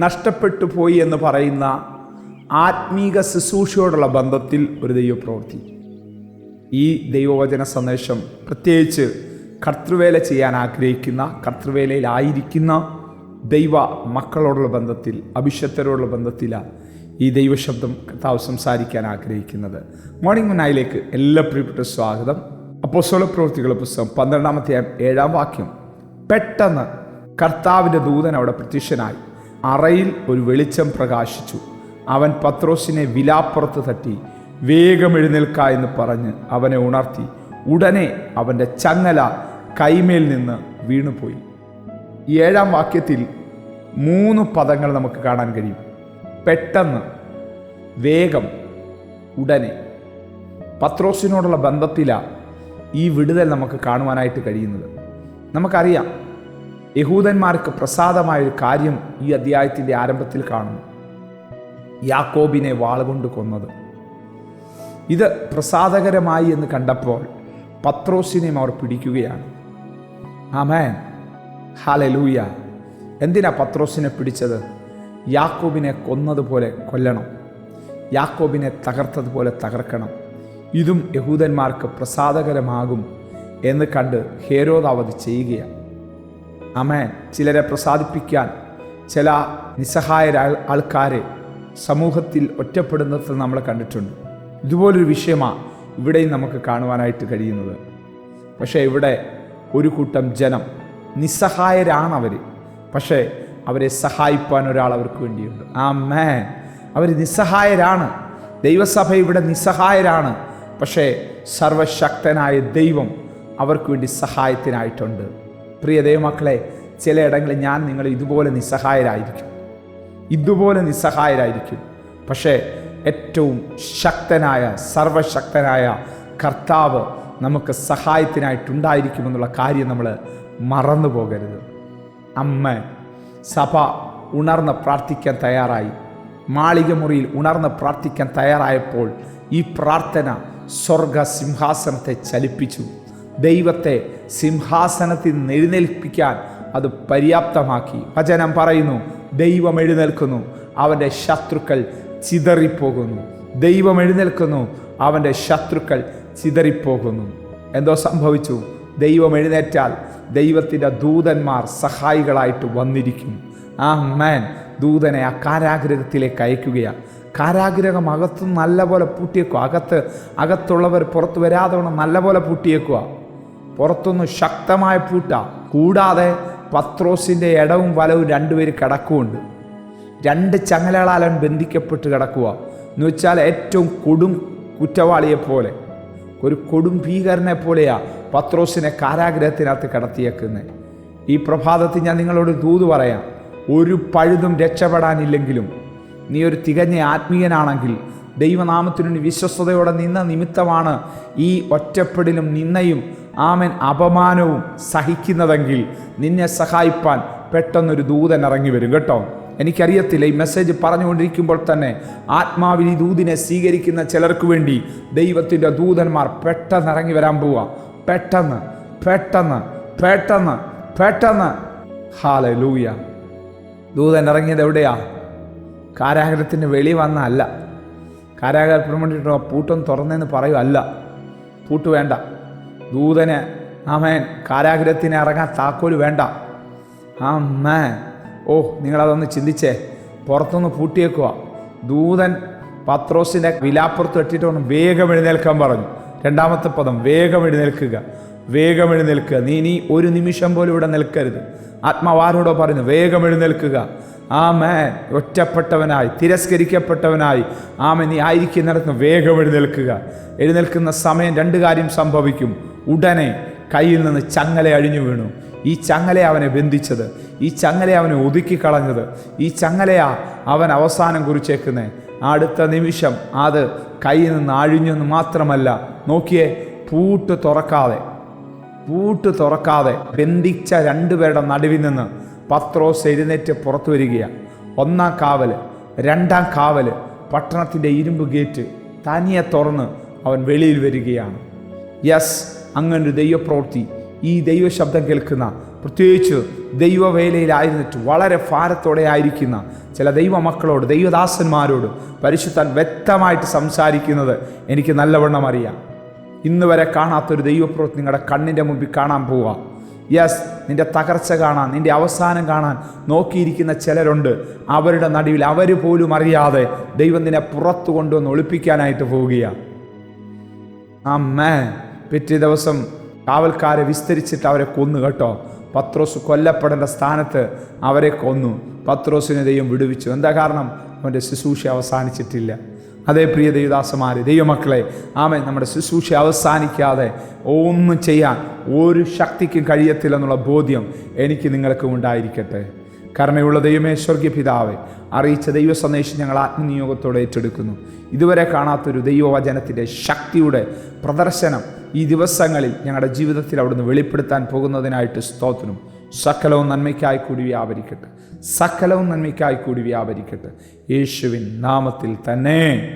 നഷ്ടപ്പെട്ടു പോയി എന്ന് പറയുന്ന ആത്മീക ശുശ്രൂഷയോടുള്ള ബന്ധത്തിൽ ഒരു ദൈവപ്രവൃത്തി. ഈ ദൈവവചന സന്ദേശം പ്രത്യേകിച്ച് കർത്തൃവേല ചെയ്യാൻ ആഗ്രഹിക്കുന്ന കർത്തൃവേലയിലായിരിക്കുന്ന ദൈവ മക്കളോടുള്ള ബന്ധത്തിൽ അഭിഷത്തരോടുള്ള ബന്ധത്തിലാണ് ഈ ദൈവശബ്ദം കർത്താവ് സംസാരിക്കാൻ ആഗ്രഹിക്കുന്നത്. മോർണിംഗ് മുന്നായിലേക്ക് എല്ലാ പ്രിയപ്പെട്ട സ്വാഗതം. അപ്പോസ്തല പ്രവൃത്തികളുടെ പുസ്തകം പന്ത്രണ്ടാമത്തെ ഏഴാം വാക്യം. പെട്ടെന്ന് കർത്താവിന്റെ ദൂതൻ അവിടെ പ്രത്യക്ഷനായി. അറയിൽ ഒരു വെളിച്ചം പ്രകാശിച്ചു. അവൻ പത്രോസിനെ വിലാപ്പുറത്ത് തട്ടി വേഗം എഴുന്നേൽക്ക എന്ന് പറഞ്ഞ് അവനെ ഉണർത്തി. ഉടനെ അവന്റെ ചങ്ങല കൈമേൽ നിന്ന് വീണുപോയി. ഏഴാം വാക്യത്തിൽ മൂന്ന് പദങ്ങൾ നമുക്ക് കാണാൻ കഴിയും. പെട്ടെന്ന് വേഗം ഉടനെ. പത്രോസിനോടുള്ള ബന്ധത്തിലാണ് ഈ വിടുതൽ നമുക്ക് കാണുവാനായിട്ട് കഴിയുന്നത്. നമുക്കറിയാം യഹൂദന്മാർക്ക് പ്രസാദമായ ഒരു കാര്യം ഈ അധ്യായത്തിന്റെ ആരംഭത്തിൽ കാണുന്നു. യാക്കോബിനെ വാളുകൊണ്ട് കൊന്നത്. ഇത് പ്രസാദകരമായി എന്ന് കണ്ടപ്പോൾ പത്രോസിനെയും അവർ പിടിക്കുകയാണ്. ആമേൻ. ഹാലലൂയ എന്തിനാ പത്രോസിനെ പിടിച്ചത്? യാക്കോബിനെ കൊന്നതുപോലെ കൊല്ലണം. യാക്കോബിനെ തകർത്തതുപോലെ തകർക്കണം. ഇതും യഹൂദന്മാർക്ക് പ്രസാദകരമാകും എന്ന് കണ്ട് ഹേരോദാവത് ചെയ്യുകയാണ്. അമേൻ ചിലരെ പ്രസാദിപ്പിക്കാൻ ചില നിസ്സഹായ ആൾക്കാരെ സമൂഹത്തിൽ ഒറ്റപ്പെടുന്നത് നമ്മൾ കണ്ടിട്ടുണ്ട്. ഇതുപോലൊരു വിഷയമാണ് ഇവിടെയും നമുക്ക് കാണുവാനായിട്ട് കഴിയുന്നത്. പക്ഷേ ഇവിടെ ഒരു കൂട്ടം ജനം നിസ്സഹായരാണ് അവർ പക്ഷേ അവരെ സഹായിപ്പാൻ ഒരാൾ അവർക്ക് വേണ്ടിയുണ്ട്. ആ മേ അവർ നിസ്സഹായരാണ്. ദൈവസഭ ഇവിടെ നിസ്സഹായരാണ്. പക്ഷേ സർവശക്തനായ ദൈവം അവർക്ക് വേണ്ടി സഹായത്തിനായിട്ടുണ്ട്. പ്രിയ ദൈവമക്കളെ ചിലയിടങ്ങളിൽ ഞാൻ നിങ്ങൾ ഇതുപോലെ നിസ്സഹായരായിരിക്കും. ഇതുപോലെ നിസ്സഹായരായിരിക്കും. പക്ഷേ ഏറ്റവും ശക്തനായ സർവശക്തനായ കർത്താവ് നമുക്ക് സഹായത്തിനായിട്ടുണ്ടായിരിക്കുമെന്നുള്ള കാര്യം നമ്മൾ മറന്നു പോകരുത്. അമ്മ സഭ ഉണർന്ന് പ്രാർത്ഥിക്കാൻ തയ്യാറായി. മാളിക മുറിയിൽ ഉണർന്ന് പ്രാർത്ഥിക്കാൻ തയ്യാറായപ്പോൾ ഈ പ്രാർത്ഥന സ്വർഗ സിംഹാസനത്തെ ചലിപ്പിച്ചു. ദൈവത്തെ സിംഹാസനത്തിൽ എഴുന്നേൽപ്പിക്കാൻ അത് പര്യാപ്തമാക്കി. വചനം പറയുന്നു ദൈവം എഴുന്നേൽക്കുന്നു അവന്റെ ശത്രുക്കൾ ചിതറിപ്പോകുന്നു. ദൈവം എഴുന്നേൽക്കുന്നു അവന്റെ ശത്രുക്കൾ ചിതറിപ്പോകുന്നു. എന്തോ സംഭവിച്ചു? ദൈവം എഴുന്നേറ്റാൽ ദൈവത്തിന്റെ ദൂതന്മാർ സഹായികളായിട്ട് വന്നിരിക്കും. ആ മാൻ ദൂതനെ ആ കാരാഗ്രഹത്തിലേക്ക് അയക്കുകയാണ്. കാരാഗ്രഹം അകത്ത് നല്ലപോലെ പൂട്ടിയേക്കുക. അകത്ത് അകത്തുള്ളവർ പുറത്ത് വരാതെ നല്ലപോലെ പൂട്ടിയേക്കുക. പുറത്തുനിന്ന് ശക്തമായ പൂട്ട. കൂടാതെ പത്രോസിന്റെ ഇടവും വലവും രണ്ടുപേർ കിടക്കുമുണ്ട് രണ്ട് ചങ്ങലകളാൽ ബന്ധിക്കപ്പെട്ട് കിടക്കുക എന്ന് വെച്ചാൽ ഏറ്റവും കൊടും കുറ്റവാളിയെ പോലെ. ഒരു കൊടും ഭീകരനെ പോലെയാ പത്രോസിനെ കാരാഗ്രഹത്തിനകത്ത് കടത്തിയേക്കുന്നത് ഈ പ്രഭാതത്തിൽ ഞാൻ നിങ്ങളോട് ദൂത് പറയാം. ഒരു പഴുതും രക്ഷപ്പെടാനില്ലെങ്കിലും നീ ഒരു തികഞ്ഞ ആത്മീയനാണെങ്കിൽ ദൈവനാമത്തിനു വിശ്വസ്തയോടെ നിന്ന നിമിത്തമാണ് ഈ ഒറ്റപ്പെടലും നിന്നയും ആമൻ അപമാനവും സഹിക്കുന്നതെങ്കിൽ നിന്നെ സഹായിപ്പാൻ പെട്ടെന്നൊരു ദൂതൻ ഇറങ്ങി വരും. കേട്ടോ? എനിക്കറിയത്തില്ല. ഈ മെസ്സേജ് പറഞ്ഞുകൊണ്ടിരിക്കുമ്പോൾ തന്നെ ആത്മാവിൽ ഈ ദൂതിനെ സ്വീകരിക്കുന്ന ചിലർക്ക് വേണ്ടി ദൈവത്തിന്റെ ദൂതന്മാർ പെട്ടെന്ന് ഇറങ്ങി വരാൻ പോവുക പെട്ടെന്ന് പെട്ടെന്ന് പെട്ടെന്ന് പെട്ടെന്ന്. ഹാല ലൂയ ദൂതൻ ഇറങ്ങിയത് എവിടെയാ? കാരാഗ്രഹത്തിന് വെളി വന്നല്ല കാരാഗ്രഹത്തിന് വേണ്ടിയിട്ട് പൂട്ടം തുറന്നെന്ന് അല്ല പൂട്ട് വേണ്ട. ദൂതന് ആമേൻ കാരാഗ്രഹത്തിന് ഇറങ്ങാൻ താക്കോൽ വേണ്ട. ആമേ ഓ നിങ്ങളതൊന്ന് ചിന്തിച്ചേ. പുറത്തുനിന്ന് പൂട്ടിയേക്കുക ദൂതൻ പത്രോസിന്റെ വിലാപ്പുറത്ത് എട്ടിട്ട് വേഗം എഴുന്നേൽക്കാൻ പറഞ്ഞു. രണ്ടാമത്തെ പദം വേഗം എഴുന്നേൽക്കുക. വേഗം എഴുന്നേൽക്കുക. നീ നീ ഒരു നിമിഷം പോലും ഇവിടെ നിൽക്കരുത്. ആത്മാവാരോടോ പറഞ്ഞു വേഗം എഴുന്നേൽക്കുക. ആമേൻ ഒറ്റപ്പെട്ടവനായി തിരസ്കരിക്കപ്പെട്ടവനായി. ആമ നീ ആയിരിക്കുന്നിടത്ത് വേഗം എഴുന്നേൽക്കുക. എഴുന്നേൽക്കുന്ന സമയം രണ്ട് കാര്യം സംഭവിക്കും. ഉടനെ കയ്യിൽ നിന്ന് ചങ്ങല അഴിഞ്ഞു വീണു. ഈ ചങ്ങല അവനെ ബന്ധിച്ചത്. ഈ ചങ്ങല അവനെ ഒതുക്കിക്കളഞ്ഞത്. ഈ ചങ്ങലയാ അവൻ അവസാനം കുറിച്ചേക്കുന്നത് അടുത്ത നിമിഷം അത് കയ്യിൽ നിന്ന് അഴിഞ്ഞെന്ന് മാത്രമല്ല നോക്കിയേ പൂട്ട് തുറക്കാതെ പൂട്ട് തുറക്കാതെ ബന്ധിച്ച രണ്ടുപേരുടെ നടുവിൽ നിന്ന് പത്രോസ് എഴുന്നേറ്റ് പുറത്തു വരികയാണ്. ഒന്നാം കാവൽ രണ്ടാം കാവൽ പട്ടണത്തിന്റെ ഇരുമ്പ് ഗേറ്റ് തനിയെ തുറന്ന് അവൻ വെളിയിൽ വരികയാണ്. യെസ് അങ്ങനൊരു ദൈവപ്രവൃത്തി. ഈ ദൈവശബ്ദം കേൾക്കുന്ന പ്രത്യേകിച്ച് ദൈവവേലയിലായിരുന്നിട്ട് വളരെ ഭാരത്തോടെ ആയിരിക്കുന്ന ചില ദൈവമക്കളോട് ദൈവദാസന്മാരോട് പരിശുദ്ധൻ വ്യക്തമായിട്ട് സംസാരിക്കുന്നത് എനിക്ക് നല്ലവണ്ണം അറിയാം. ഇന്ന് വരെ കാണാത്തൊരു ദൈവപ്രവൃത്തി നിങ്ങളുടെ കണ്ണിന്റെ മുമ്പിൽ കാണാൻ പോവുക. യെസ് നിന്റെ തകർച്ച കാണാൻ നിന്റെ അവസാനം കാണാൻ നോക്കിയിരിക്കുന്ന ചിലരുണ്ട്. അവരുടെ നടുവിൽ അവർ പോലും അറിയാതെ ദൈവം നിന്നെ പുറത്തു കൊണ്ടുവന്ന് ഒളിപ്പിക്കാനായിട്ട് പോവുകയാണ് അമ്മേ പിറ്റേ ദിവസം കാവൽക്കാരെ വിസ്തരിച്ചിട്ട് അവരെ കൊന്നു കേട്ടോ. പത്രോസ് കൊല്ലപ്പെടേണ്ട സ്ഥാനത്ത് അവരെ കൊന്നു. പത്രോസിനെ ദൈവം വിടുവിച്ചു. എന്താ കാരണം? അവന്റെ ശുശ്രൂഷ അവസാനിച്ചിട്ടില്ല. അതേ പ്രിയ ദൈവദാസമാരെ ദൈവമക്കളെ ആമേ നമ്മുടെ ശുശ്രൂഷ അവസാനിക്കാതെ ഒന്നും ചെയ്യാൻ ഒരു ശക്തിക്കും കഴിയത്തില്ലെന്നുള്ള ബോധ്യം എനിക്ക് നിങ്ങൾക്കും ഉണ്ടായിരിക്കട്ടെ. കരുണയുള്ള ദൈവമേ സ്വർഗീയ പിതാവെ അറിയിച്ച ദൈവ സന്ദേശം ഞങ്ങൾ ആത്മനിയോഗത്തോടെ ഏറ്റെടുക്കുന്നു. ഇതുവരെ കാണാത്തൊരു ദൈവവചനത്തിന്റെ ശക്തിയുടെ പ്രദർശനം ഈ ദിവസങ്ങളിൽ ഞങ്ങളുടെ ജീവിതത്തിൽ അവിടുന്ന് വെളിപ്പെടുത്താൻ പോകുന്നതിനായിട്ട് സ്തോത്രം. സകലവും നന്മയ്ക്കായി കൂടി വ്യാപരിക്കട്ടെ. സകലവും നന്മയ്ക്കായി കൂടി വ്യാപരിക്കട്ടെ. യേശുവിൻ നാമത്തിൽ തന്നെ.